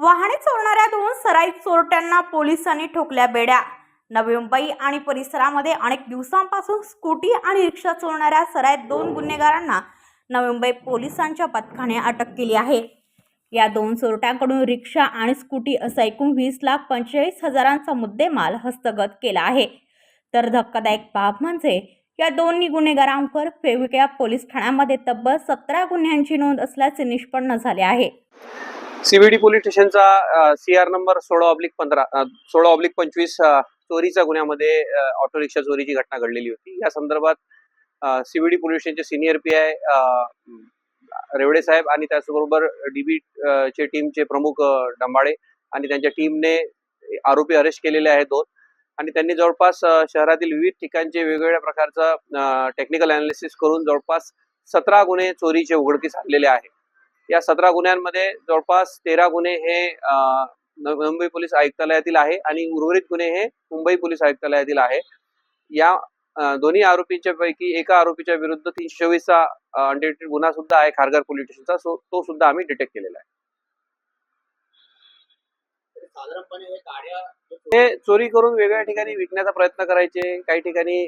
वाहने चोरणाऱ्या दोन सराईत चोरट्यांना पोलिसांनी ठोकल्या बेड्या. नवी मुंबई आणि परिसरामध्ये अनेक दिवसांपासून स्कूटी आणि रिक्षा चोरणाऱ्या सराईत दोन गुन्हेगारांना नवी मुंबई पोलिसांच्या पथकाने अटक केली आहे. या दोन चोरट्यांकडून रिक्षा आणि स्कूटी असा एकूण वीस लाख पंचेचाळीस हजारांचा मुद्देमाल हस्तगत केला आहे. तर धक्कादायक बाब म्हणजे या दोन्ही गुन्हेगारांवर वेगवेगळ्या पोलीस ठाण्यामध्ये तब्बल सतरा गुन्ह्यांची नोंद असल्याचे निष्पन्न झाले आहे. सीबीडी पोलीस स्टेशनचा सी आर नंबर सोळा ऑब्लिक पंधरा सोळा ऑब्लिक पंचवीस चोरीच्या गुन्ह्यामध्ये ऑटो रिक्षा चोरीची घटना घडलेली होती. या संदर्भात सीबीडी पोलीस स्टेशनचे सिनियर पी आय रेवडे साहेब आणि त्याचबरोबर डीबी चे टीमचे प्रमुख डंबाळे आणि त्यांच्या टीमने आरोपी अरेस्ट केलेले आहेत दोन. आणि त्यांनी जवळपास शहरातील विविध ठिकाणचे वेगवेगळ्या प्रकारचं टेक्निकल अनालिसिस करून जवळपास सतरा गुन्हे चोरीचे उघडकीस आणलेले आहे या सतरा गुन्ह्यांमध्ये जवळपास तेरा गुन्हे हे मुंबई पोलीस आयुक्तालयातील आहे आणि उर्वरित गुन्हे हे मुंबई पोलीस आयुक्तालयातील आहे. या दोन्ही आरोपींच्या पैकी एका आरोपीच्या विरुद्ध तीनशे चोवीसचा अनडिटेक्टेड गुन्हा सुद्धा आहे खारघर पोलीस स्टेशनचा. सो तो सुद्धा आम्ही डिटेक्ट केलेला आहे. हे चोरी करून वेगळ्या ठिकाणी विकण्याचा प्रयत्न करायचे काही ठिकाणी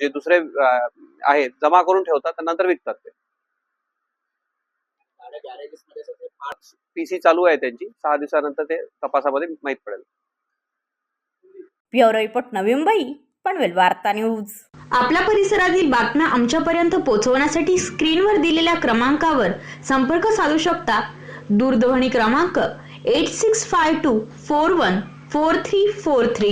जे दुसरे आहेत जमा करून ठेवतात नंतर विकतात ते. पीसी चालू आहे त्यांची. सहा दिवसानंतर ते तपासामध्ये माहीत पडेल. ब्युरो रिपोर्ट नवी मुंबई पनवेल वार्ता न्यूज. आपल्या परिसरातील बातम्या आमच्यापर्यंत पोहोचवण्यासाठी स्क्रीनवर दिलेल्या क्रमांकावर संपर्क साधू शकता. दूरध्वनी क्रमांक eight six five two four one four three four three